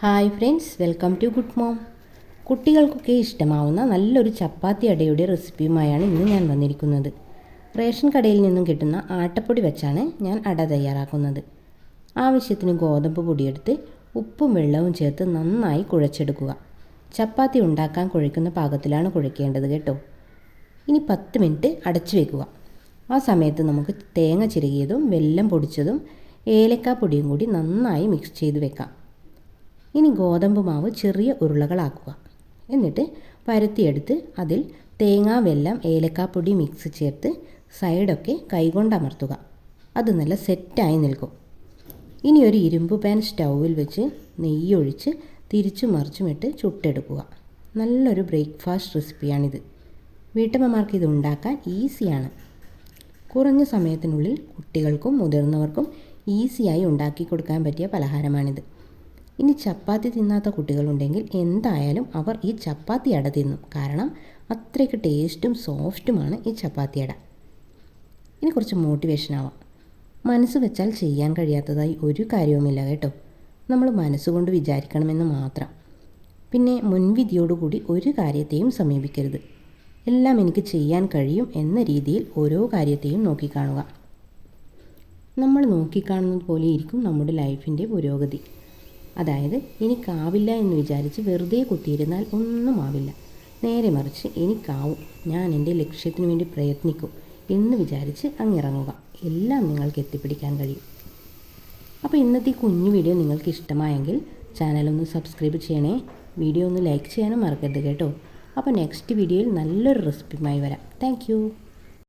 Hi friends welcome to good mom കുട്ടികൾക്കൊക്കെ ഇഷ്ടമാവുന്ന നല്ലൊരു ചപ്പാത്തി അടയുടെ റെസിപ്പിയുമായാണ് ഇന്ന് ഞാൻ വന്നിരിക്കുന്നത്. റേഷൻ കടയിൽ നിന്നും കിട്ടുന്ന ആട്ടപ്പൊടി വെച്ചാണ് ഞാൻ അട തയ്യാറാക്കുന്നത്. ആവശ്യത്തിന് ഗോതമ്പ് പൊടിയെടുത്ത് ഉപ്പും വെള്ളവും ചേർത്ത് നന്നായി കുഴച്ചെടുക്കുക. ചപ്പാത്തി ഉണ്ടാക്കാൻ കുഴയ്ക്കുന്ന പാകത്തിലാണ് കുഴയ്ക്കേണ്ടത് കേട്ടോ. ഇനി പത്ത് മിനിറ്റ് അടച്ചു വെക്കുക. ആ സമയത്ത് നമുക്ക് തേങ്ങ ചിരകിയതും വെല്ലം പൊടിച്ചതും ഏലക്കാപ്പൊടിയും കൂടി നന്നായി മിക്സ് ചെയ്ത് വെക്കാം. ഇനി ഗോതമ്പ് മാവ് ചെറിയ ഉരുളകളാക്കുക. എന്നിട്ട് പരത്തിയെടുത്ത് അതിൽ തേങ്ങ വെല്ലം ഏലക്കാപ്പൊടി മിക്സ് ചേർത്ത് സൈഡൊക്കെ കൈകൊണ്ട് അമർത്തുക. അത് നല്ല സെറ്റായി നിൽക്കും. ഇനി ഒരു ഇരുമ്പ് പാൻ സ്റ്റൗവിൽ വെച്ച് നെയ്യൊഴിച്ച് തിരിച്ചു മറിച്ചുമിട്ട് ചുട്ടെടുക്കുക. നല്ലൊരു ബ്രേക്ക്ഫാസ്റ്റ് റെസിപ്പിയാണിത് വീട്ടമ്മമാർക്ക് ഇത് ഉണ്ടാക്കാൻ ഈസിയാണ് കുറഞ്ഞ സമയത്തിനുള്ളിൽ കുട്ടികൾക്കും മുതിർന്നവർക്കും ഈസിയായി ഉണ്ടാക്കി കൊടുക്കാൻ പറ്റിയ പലഹാരമാണിത്. ഇനി ചപ്പാത്തി തിന്നാത്ത കുട്ടികളുണ്ടെങ്കിൽ എന്തായാലും അവർ ഈ ചപ്പാത്തി അട തിന്നും. കാരണം അത്രയ്ക്ക് ടേസ്റ്റും സോഫ്റ്റുമാണ് ഈ ചപ്പാത്തി അട. ഇനി കുറച്ച് മോട്ടിവേഷൻ ആവാം. മനസ്സ് വെച്ചാൽ ചെയ്യാൻ കഴിയാത്തതായി ഒരു കാര്യവുമില്ല കേട്ടോ. നമ്മൾ മനസ്സുകൊണ്ട് വിചാരിക്കണമെന്ന് മാത്രം. പിന്നെ മുൻവിധിയോടുകൂടി ഒരു കാര്യത്തെയും സമീപിക്കരുത്. എല്ലാം എനിക്ക് ചെയ്യാൻ കഴിയും എന്ന രീതിയിൽ ഓരോ കാര്യത്തെയും നോക്കിക്കാണുക. നമ്മൾ നോക്കിക്കാണുന്നത് പോലെ ഇരിക്കും നമ്മുടെ ലൈഫിന്റെ പുരോഗതി. അതായത് എനിക്കാവില്ല എന്ന് വിചാരിച്ച് വെറുതെ കുത്തിയിരുന്നാൽ ഒന്നും ആവില്ല. നേരെ മറിച്ച് എനിക്കാവും. ഞാൻ എന്റെ ലക്ഷ്യത്തിനു വേണ്ടി പ്രയത്നിക്കും എന്ന് വിചാരിച്ച് അങ്ങിറങ്ങുക. എല്ലാം നിങ്ങൾക്ക് എത്തിപ്പിടിക്കാൻ കഴിയും. അപ്പോൾ ഇന്നത്തെ കുഞ്ഞു വീഡിയോ നിങ്ങൾക്ക് ഇഷ്ടമായെങ്കിൽ ചാനലൊന്ന് സബ്സ്ക്രൈബ് ചെയ്യണേ. വീഡിയോ ഒന്ന് ലൈക്ക് ചെയ്യാനും മറക്കരുത് കേട്ടോ. അപ്പോൾ നെക്സ്റ്റ് വീഡിയോയിൽ നല്ലൊരു റെസിപ്പിയുമായി വരാം. താങ്ക്